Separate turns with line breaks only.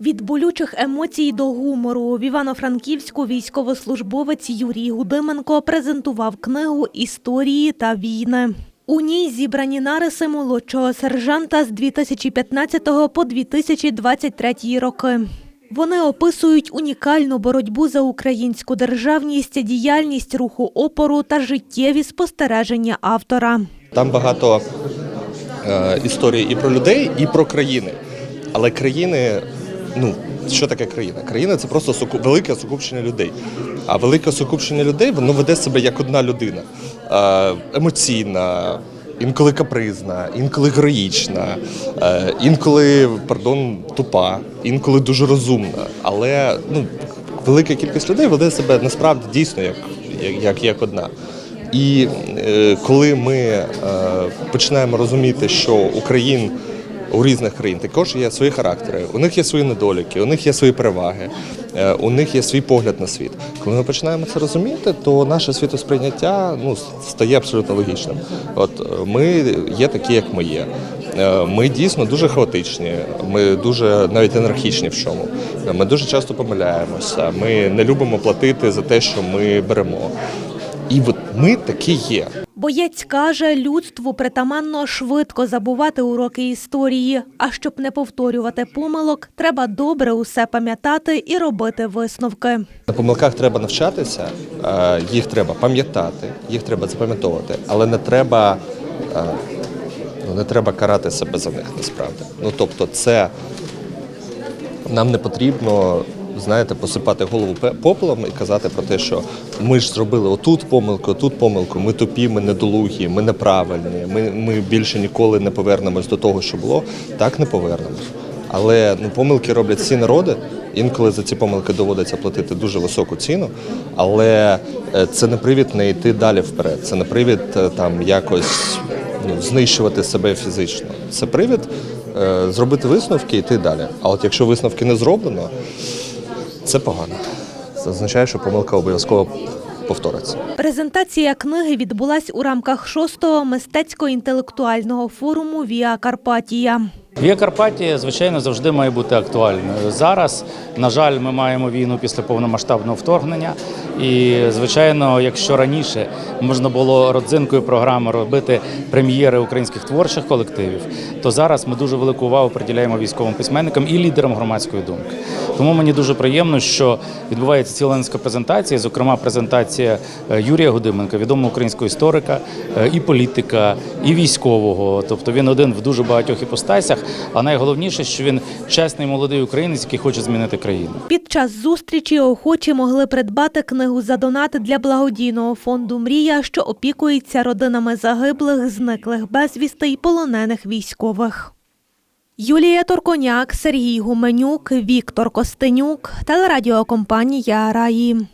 Від болючих емоцій до гумору в Івано-Франківську військовослужбовець Юрій Гудименко презентував книгу Історії та війни. У ній зібрані нариси молодшого сержанта з 2015 по 2023 роки. Вони описують унікальну боротьбу за українську державність, діяльність руху опору та життєві спостереження автора.
Там багато е, історій і про людей, і про країни. Але країни, ну що таке країна? Країна це просто суку- велике сукупчення людей. А велике сукупчення людей воно веде себе як одна людина. Емоційна, інколи капризна, інколи героїчна, е, інколи, пардон, тупа, інколи дуже розумна. Але ну, велика кількість людей веде себе насправді дійсно як, як, як одна. І е, коли ми е, починаємо розуміти, що Україн у різних країн також є свої характери, у них є свої недоліки, у них є свої переваги, е, у них є свій погляд на світ. Коли ми починаємо це розуміти, то наше світосприйняття ну, стає абсолютно логічним. От е, ми є такі, як ми є. Е, Ми дійсно дуже хаотичні, ми дуже навіть анархічні в чому. Ми дуже часто помиляємося. Ми не любимо платити за те, що ми беремо. І от ми такі є.
Боєць каже, людству притаманно швидко забувати уроки історії. А щоб не повторювати помилок, треба добре усе пам'ятати і робити висновки.
На помилках треба навчатися, е, їх треба пам'ятати, їх треба запам'ятовувати, але не треба, е, ну, не треба карати себе за них насправді. Ну тобто, це нам не потрібно. Знаєте, посипати голову попелом і казати про те, що ми ж зробили отут помилку, отут помилку, ми тупі, ми недолугі, ми неправильні, ми, ми більше ніколи не повернемось до того, що було. Так не повернемось. Але ну, помилки роблять всі народи. Інколи за ці помилки доводиться платити дуже високу ціну, але е, це не привід не йти далі вперед. Це не привід е, там якось ну, знищувати себе фізично. Це привід е, зробити висновки і йти далі. А от якщо висновки не зроблено, це погано. Це означає, що помилка обов'язково повториться.
Презентація книги відбулась у рамках шостого мистецько-інтелектуального форуму Віа Карпатія.
Вія Карпатія, звичайно, завжди має бути актуальною. Зараз, на жаль, ми маємо війну після повномасштабного вторгнення. І, звичайно, якщо раніше можна було родзинкою програми робити прем'єри українських творчих колективів, то зараз ми дуже велику увагу приділяємо військовим письменникам і лідерам громадської думки. Тому мені дуже приємно, що відбувається ціла низка презентацій, зокрема презентація е, Юрія Гудименка, відомого українського історика, е, і політика, і військового. Тобто він один в дуже багатьох іпостасях. А найголовніше, що він чесний молодий українець, який хоче змінити країну.
Під час зустрічі охочі могли придбати книгу за донат для благодійного фонду Мрія, що опікується родинами загиблих, зниклих безвісти й полонених військових. Юлія Торконяк, Сергій Гуменюк, Віктор Костенюк, телерадіокомпанія Раї.